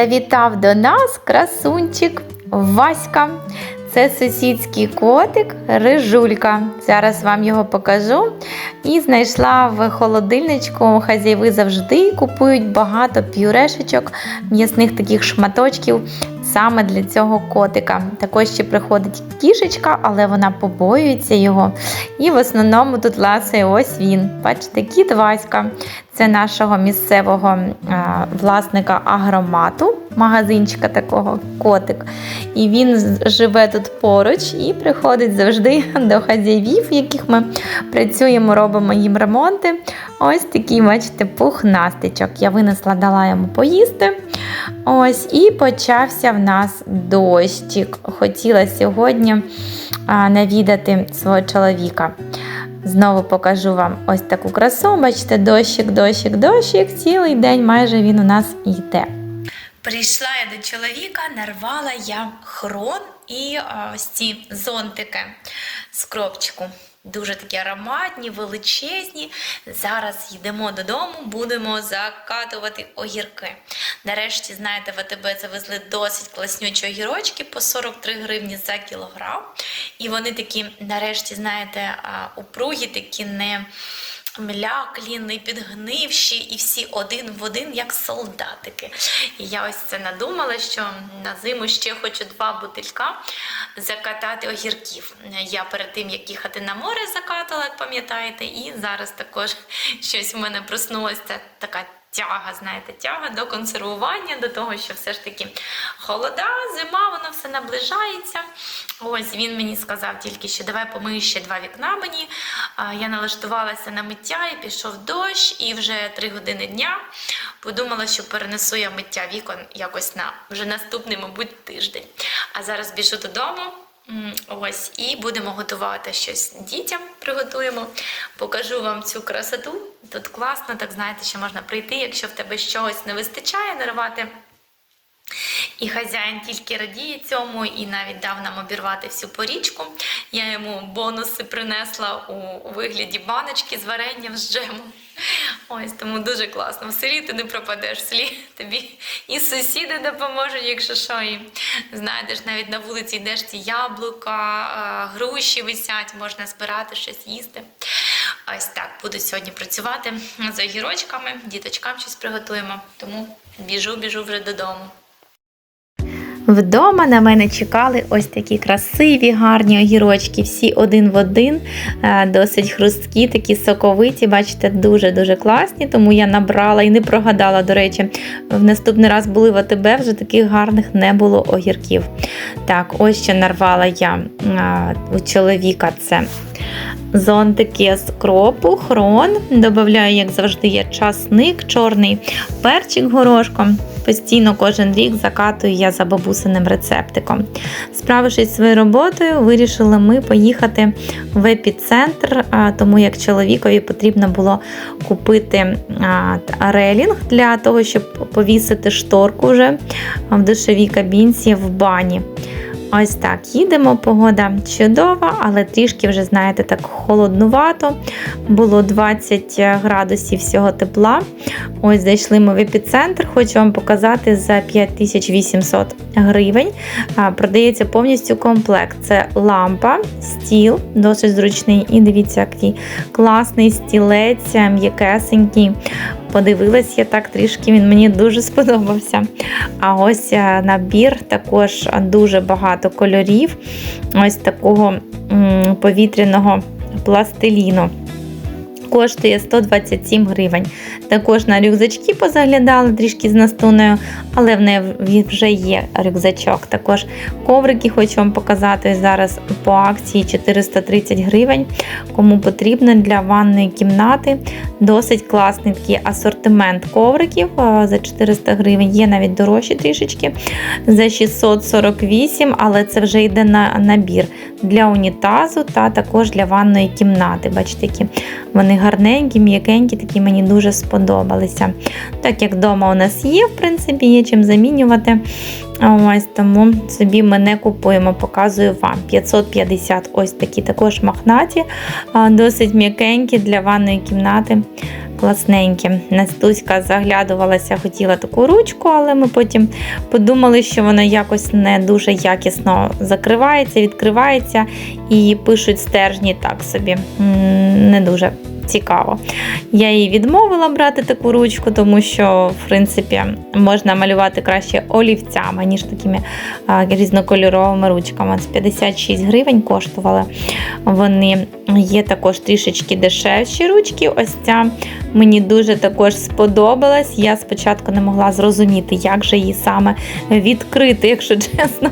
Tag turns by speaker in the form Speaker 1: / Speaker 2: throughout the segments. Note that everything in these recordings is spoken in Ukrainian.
Speaker 1: Завітав до нас красунчик Васька. Це сусідський котик Рижулька. Зараз вам його покажу. І знайшла в холодильничку. Хазяїви завжди купують багато пюрешечок, м'ясних таких шматочків саме для цього котика. Також ще приходить кішечка, але вона побоюється його. І в основному тут ласує ось він. Бачите, кіт Васька. Це нашого місцевого а, власника агромату, магазинчика такого котик. І він живе тут поруч і приходить завжди до хазяїв, яких ми працюємо, робимо їм ремонти. Ось такий, бачите, пухнастичок. Я винесла, дала йому поїсти. Ось, і почався в нас дощик. Хотіла сьогодні навідати свого чоловіка. Знову покажу вам ось таку красу. Бачите, дощик, дощик, дощик. Цілий день майже він у нас йде. Прийшла я до чоловіка, нарвала я хрон і ось ці зонтики з кропчику. Дуже такі ароматні, величезні. Зараз йдемо додому, будемо закатувати огірки. Нарешті, знаєте, в АТБ завезли досить класнючі огірочки по 43 гривні за кілограм. І вони такі, нарешті, знаєте, упругі, такі не мляклі, не підгнивші, і всі один в один, як солдатики. І я ось це надумала, що на зиму ще хочу два бутилька закатати огірків. Я перед тим, як їхати на море, закатала, як пам'ятаєте, і зараз також щось в мене проснулася така. Тяга, знаєте, тяга до консервування, до того, що все ж таки холода, зима, воно все наближається. Ось він мені сказав тільки, що давай помию ще два вікна мені. Я налаштувалася на миття і пішов дощ, і вже три години дня подумала, що перенесу я миття вікон якось на вже наступний, мабуть, тиждень. А зараз біжу додому. Ось, і будемо готувати щось дітям. Приготуємо. Покажу вам цю красоту. Тут класно, так знаєте, що можна прийти, якщо в тебе щось не вистачає, нарвати і хазяїн тільки радіє цьому і навіть дав нам обірвати всю порічку. Я йому бонуси принесла у вигляді баночки з варенням з джемом. Ось тому дуже класно. В селі ти не пропадеш, в селі тобі і сусіди допоможуть, якщо що. І знайдеш, навіть на вулиці йдеш ці яблука, груші висять, можна збирати щось їсти. Ось так буду сьогодні працювати з огірочками, діточкам щось приготуємо. Тому біжу, біжу вже додому. Вдома на мене чекали ось такі красиві, гарні огірочки, всі один в один, е, досить хрусткі, такі соковиті. Бачите, дуже-дуже класні, тому я набрала і не прогадала, до речі, в наступний раз були в АТБ, вже таких гарних не було огірків. Так, ось що нарвала я е, у чоловіка це. Зонтики з кропу, хрон. Додаю, як завжди, є часник чорний, перчик горошком. Постійно кожен рік закатую я за бабусиним рецептиком. Справившись своєю роботою, вирішили ми поїхати в епіцентр, тому як чоловікові потрібно було купити релінг для того, щоб повісити шторку вже в душовій кабінці в бані. Ось так, їдемо, погода чудова, але трішки вже, знаєте, так холоднувато. Було 20 градусів всього тепла. Ось зайшли ми в епіцентр. Хочу вам показати за 5800 гривень. Продається повністю комплект. Це лампа, стіл, досить зручний. І дивіться, який класний стілець, м'якесенький. Подивилась я так трішки, він мені дуже сподобався. А ось е, набір також дуже багато кольорів, ось такого повітряного пластиліну. Коштує 127 гривень. Також на рюкзачки позаглядали трішки з настуною, але в неї вже є рюкзачок. Також коврики хочу вам показати зараз по акції 430 гривень. Кому потрібно для ванної кімнати. Досить класний такий асортимент ковриків за 400 гривень. Є навіть дорожчі трішечки за 648, але це вже йде на набір для унітазу та також для ванної кімнати. Бачите, які вони гарненькі, м'якенькі, такі мені дуже сподобалися. Так як вдома у нас є, в принципі, є чим замінювати. Ось тому собі ми не купуємо, показую вам. 550 ось такі також махнаті, досить м'якенькі для ванної кімнати. Класненькі. Настуська заглядувалася, хотіла таку ручку, але ми потім подумали, що вона якось не дуже якісно закривається, відкривається і пишуть стержні так собі. Не дуже цікаво. Я їй відмовила брати таку ручку, тому що, в принципі, можна малювати краще олівцями, ніж такими а, різнокольоровими ручками. Це 56 гривень коштували. Вони є також трішечки дешевші ручки. Ось ця мені дуже також сподобалась. Я спочатку не могла зрозуміти, як же її саме відкрити, якщо чесно.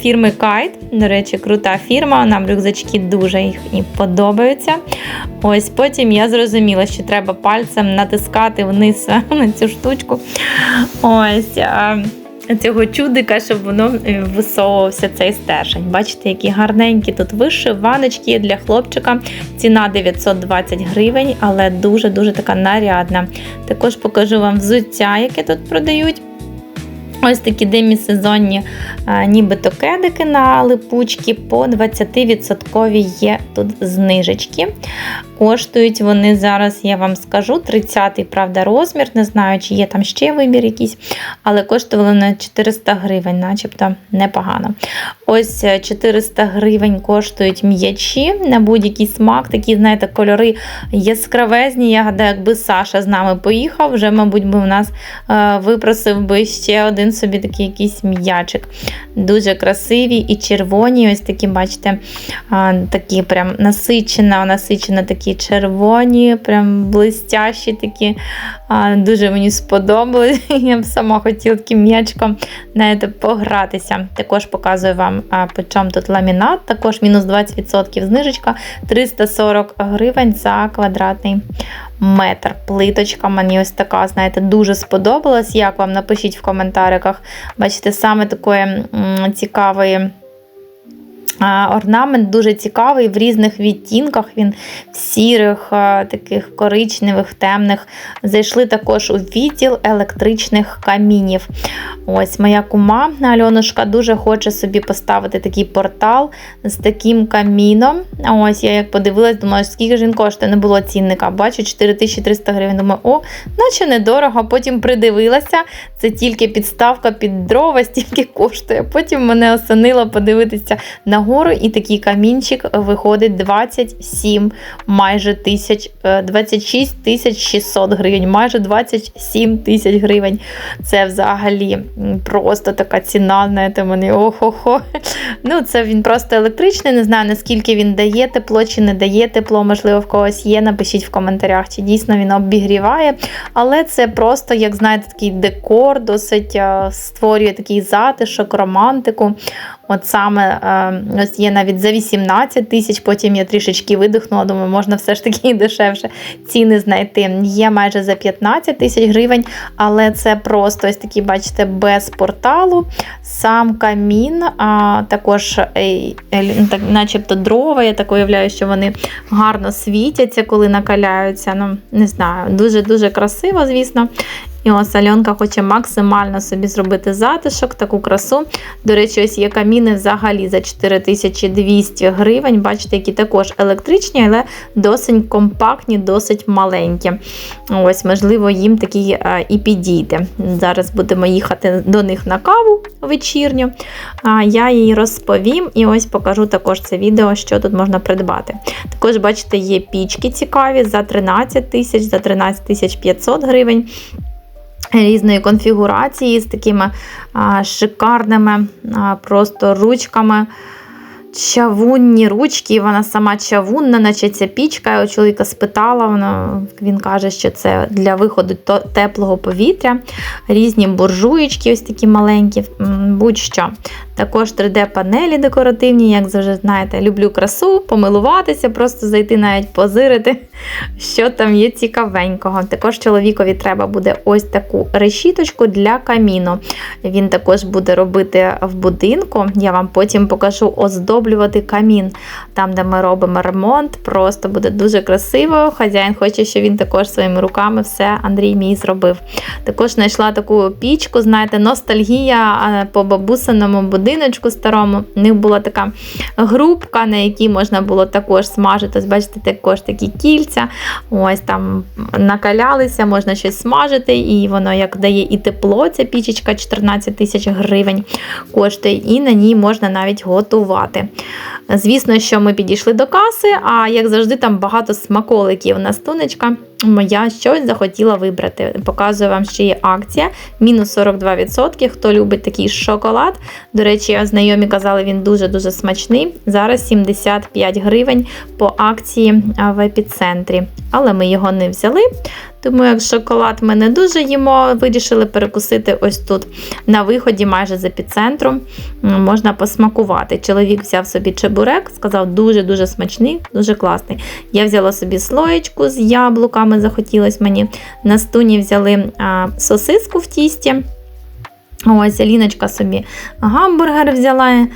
Speaker 1: Фірми Kite, до речі, крута фірма. Нам рюкзачки дуже їх і подобаються. Ось потім я зрозуміла, що треба пальцем натискати вниз на цю штучку. Ось. Цього чудика, щоб воно е, висовувався цей стержень. Бачите, які гарненькі тут вишиваночки для хлопчика. Ціна 920 гривень, але дуже-дуже така нарядна. Також покажу вам взуття, яке тут продають. Ось такі демісезонні а, нібито кедики на липучки по 20% є тут знижечки. Коштують вони зараз, я вам скажу, 30-й, правда, розмір. Не знаю, чи є там ще вибір якийсь, але коштували на 400 гривень, начебто непогано. Ось е, 400 гривень коштують м'ячі на будь-який смак. Такі, знаєте, кольори яскравезні. Я гадаю, якби Саша з нами поїхав, вже, мабуть, би у нас е, випросив би ще один собі такий якийсь м'ячик. Дуже красиві і червоні. Ось такі, бачите, такі прям насичена, насичена такі червоні, прям блистящі такі. Дуже мені сподобалось. Я б сама хотіла таким м'ячком знаєте, погратися. Також показую вам, по чому тут ламінат, також мінус 20% знижечка, 340 гривень за квадратний метр. Плиточка мені ось така, знаєте, дуже сподобалась. Як вам напишіть в коментарях. Бачите, саме такої цікавої. Орнамент дуже цікавий в різних відтінках. Він в сірих, таких коричневих, темних. Зайшли також у відділ електричних камінів. Ось моя кума Альонушка дуже хоче собі поставити такий портал з таким каміном. Ось я як подивилась, думаю, скільки ж він коштує, не було цінника. Бачу 4300 гривень. Думаю, о, наче недорого. Потім придивилася. Це тільки підставка під дрова, стільки коштує. Потім мене осенило подивитися нагору, і такий камінчик виходить 27 майже тисяч, е, 26 тисяч 600 гривень, майже 27 тисяч гривень. Це взагалі просто така ціна, знаєте, мені охо-хо. Ну, це він просто електричний, не знаю, наскільки він дає тепло чи не дає тепло, можливо, в когось є. Напишіть в коментарях, чи дійсно він обігріває. Але це просто, як знаєте, такий декор, досить е, створює такий затишок, романтику. От саме е, ось є навіть за 18 тисяч, потім я трішечки видихнула, думаю, можна все ж таки і дешевше ціни знайти. Є майже за 15 тисяч гривень, але це просто ось такі, бачите, без порталу. Сам камін, а також е, е, так, начебто дрова. Я так уявляю, що вони гарно світяться, коли накаляються. Ну, не знаю, дуже-дуже красиво, звісно. І ось Альонка хоче максимально собі зробити затишок, таку красу. До речі, ось є каміни взагалі за 4200 гривень. Бачите, які також електричні, але досить компактні, досить маленькі. Ось, можливо, їм такі е, і підійде. Зараз будемо їхати до них на каву вечірню. Я їй розповім і ось покажу також це відео, що тут можна придбати. Також, бачите, є пічки цікаві за 13 тисяч, за 13 тисяч 500 гривень різної конфігурації з такими а, шикарними а, просто ручками. Чавунні ручки, вона сама чавунна, наче ця пічка. Я у чоловіка спитала, вона, він каже, що це для виходу теплого повітря, різні буржуєчки, ось такі маленькі, будь-що. Також 3D-панелі декоративні, як завжди знаєте, люблю красу, помилуватися, просто зайти навіть позирити, що там є цікавенького. Також чоловікові треба буде ось таку решіточку для каміну. Він також буде робити в будинку. Я вам потім покажу оздоблювати камін. Там, де ми робимо ремонт, просто буде дуже красиво. Хазяїн хоче, щоб він також своїми руками все Андрій мій зробив. Також знайшла таку пічку, знаєте, ностальгія по бабусиному будиночку старому. У них була така грубка, на якій можна було також смажити. Ось бачите, також такі кільця. Ось там накалялися, можна щось смажити, і воно як дає і тепло, ця пічечка 14 тисяч гривень коштує, і на ній можна навіть готувати. Звісно, що ми підійшли до каси, а як завжди, там багато смаколиків. Настунечка моя щось захотіла вибрати. Показую вам, що є акція. Мінус 42%. Хто любить такий шоколад. До речі, знайомі казали, він дуже-дуже смачний. Зараз 75 гривень по акції в епіцентрі. Але ми його не взяли. Тому як шоколад ми не дуже їмо, вирішили перекусити ось тут на виході, майже з епіцентру. Можна посмакувати. Чоловік взяв собі чебурек, сказав, дуже-дуже смачний, дуже класний. Я взяла собі слоєчку з яблуками, захотілось мені. На стуні взяли сосиску в тісті. Ось Аліночка собі гамбургер взяла е,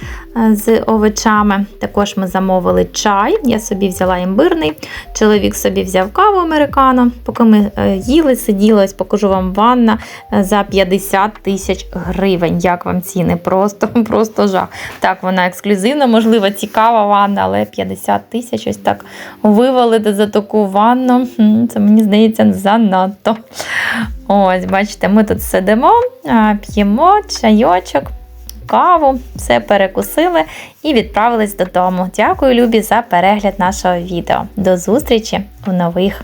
Speaker 1: з овочами. Також ми замовили чай. Я собі взяла імбирний. Чоловік собі взяв каву американо. Поки ми е, їли, сиділи, ось покажу вам ванна е, за 50 тисяч гривень. Як вам ціни? Просто, просто жах. Так, вона ексклюзивна, можливо, цікава ванна, але 50 тисяч ось так вивалити за таку ванну. Це мені здається занадто. Ось, бачите, ми тут сидимо, п'ємо чайочок, каву, все перекусили і відправились додому. Дякую, Любі, за перегляд нашого відео. До зустрічі у нових